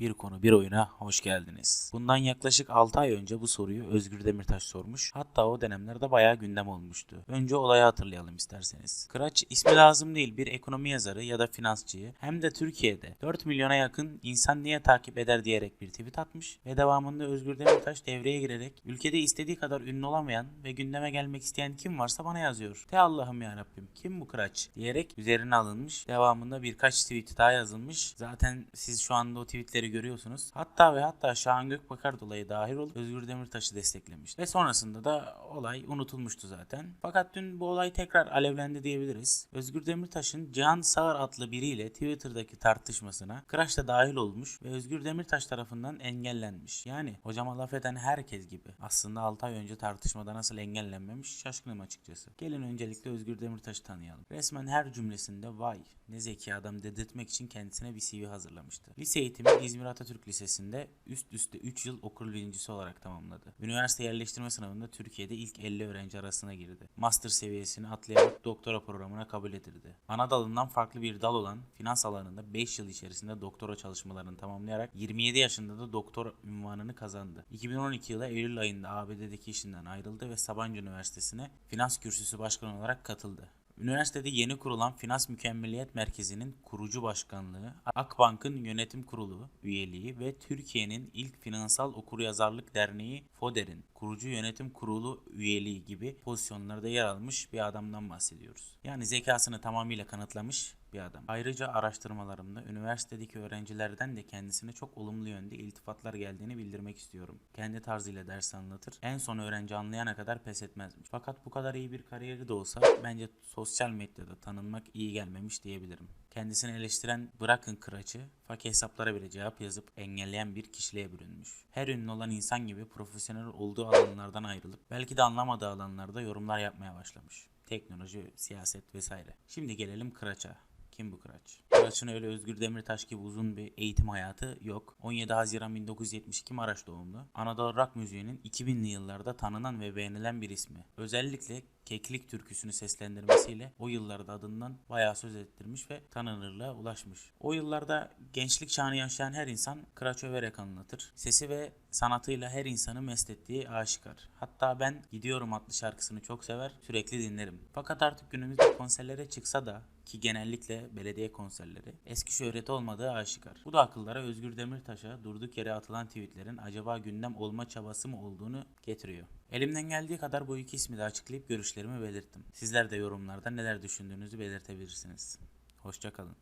Bir konu bir oyuna hoş geldiniz. Bundan yaklaşık 6 ay önce bu soruyu Özgür Demirtaş sormuş. Hatta o dönemlerde bayağı gündem olmuştu. Önce olayı hatırlayalım isterseniz. Kıraç ismi lazım değil bir ekonomi yazarı ya da finansçıyı hem de Türkiye'de 4 milyona yakın insan niye takip eder diyerek bir tweet atmış ve devamında Özgür Demirtaş devreye girerek ülkede istediği kadar ünlü olamayan ve gündeme gelmek isteyen kim varsa bana yazıyor. De Allah'ım ya Rabbim kim bu Kıraç diyerek üzerine alınmış. Devamında birkaç tweet daha yazılmış. Zaten siz şu anda o tweetleri görüyorsunuz. Hatta ve hatta Şahan Gökbakar dolayı dahil olup Özgür Demirtaş'ı desteklemiş. Ve sonrasında da olay unutulmuştu zaten. Fakat dün bu olay tekrar alevlendi diyebiliriz. Özgür Demirtaş'ın Cihan Sağır adlı biriyle Twitter'daki tartışmasına Kıraç da dahil olmuş ve Özgür Demirtaş tarafından engellenmiş. Yani hocama laf eden herkes gibi. Aslında 6 ay önce tartışmada nasıl engellenmemiş şaşkınım açıkçası. Gelin öncelikle Özgür Demirtaş'ı tanıyalım. Resmen her cümlesinde vay ne zeki adam dedirtmek için kendisine bir CV hazırlamıştı. Lise eğitimi İzmir Atatürk Lisesi'nde üst üste 3 yıl okul birincisi olarak tamamladı. Üniversite yerleştirme sınavında Türkiye'de ilk 50 öğrenci arasına girdi. Master seviyesini atlayarak doktora programına kabul edildi. Ana dalından farklı bir dal olan finans alanında 5 yıl içerisinde doktora çalışmalarını tamamlayarak 27 yaşında da doktor ünvanını kazandı. 2012 yılı Eylül ayında ABD'deki işinden ayrıldı ve Sabancı Üniversitesi'ne finans kürsüsü başkanı olarak katıldı. Üniversitede yeni kurulan Finans Mükemmeliyet Merkezi'nin kurucu başkanlığı, Akbank'ın yönetim kurulu üyeliği ve Türkiye'nin ilk finansal okuryazarlık derneği FODER'in kurucu yönetim kurulu üyeliği gibi pozisyonlarda yer almış bir adamdan bahsediyoruz. Yani zekasını tamamıyla kanıtlamış bir adam. Ayrıca araştırmalarımda üniversitedeki öğrencilerden de kendisine çok olumlu yönde iltifatlar geldiğini bildirmek istiyorum. Kendi tarzıyla ders anlatır. En son öğrenci anlayana kadar pes etmezmiş. Fakat bu kadar iyi bir kariyeri de olsa bence sosyal medyada tanınmak iyi gelmemiş diyebilirim. Kendisini eleştiren bırakın kıraçı, fake hesaplara bile cevap yazıp engelleyen bir kişiliğe bürünmüş. Her ünlü olan insan gibi profesyonel olduğu alanlardan ayrılıp belki de anlamadığı alanlarda yorumlar yapmaya başlamış. Teknoloji, siyaset vesaire. Şimdi gelelim Kıraç'a. Kim bu Kıraç? Kıraç'ın öyle Özgür Demirtaş gibi uzun bir eğitim hayatı yok. 17 Haziran 1972 Maraş doğumlu. Anadolu rock müziğinin 2000'li yıllarda tanınan ve beğenilen bir ismi. Özellikle Keklik türküsünü seslendirmesiyle o yıllarda adından bayağı söz ettirmiş ve tanınırlığa ulaşmış. O yıllarda gençlik çağını yaşayan her insan Kıraç överek anlatır. Sesi ve sanatıyla her insanı mest ettiği aşikar. Hatta ben Gidiyorum adlı şarkısını çok sever, sürekli dinlerim. Fakat artık günümüzde konserlere çıksa da ki genellikle belediye konserleri eski şöhreti olmadığı aşikar. Bu da akıllara Özgür Demirtaş'a durduk yere atılan tweetlerin acaba gündem olma çabası mı olduğunu getiriyor. Elimden geldiği kadar bu iki ismi de açıklayıp görüşlerimi belirttim. Sizler de yorumlarda neler düşündüğünüzü belirtebilirsiniz. Hoşçakalın.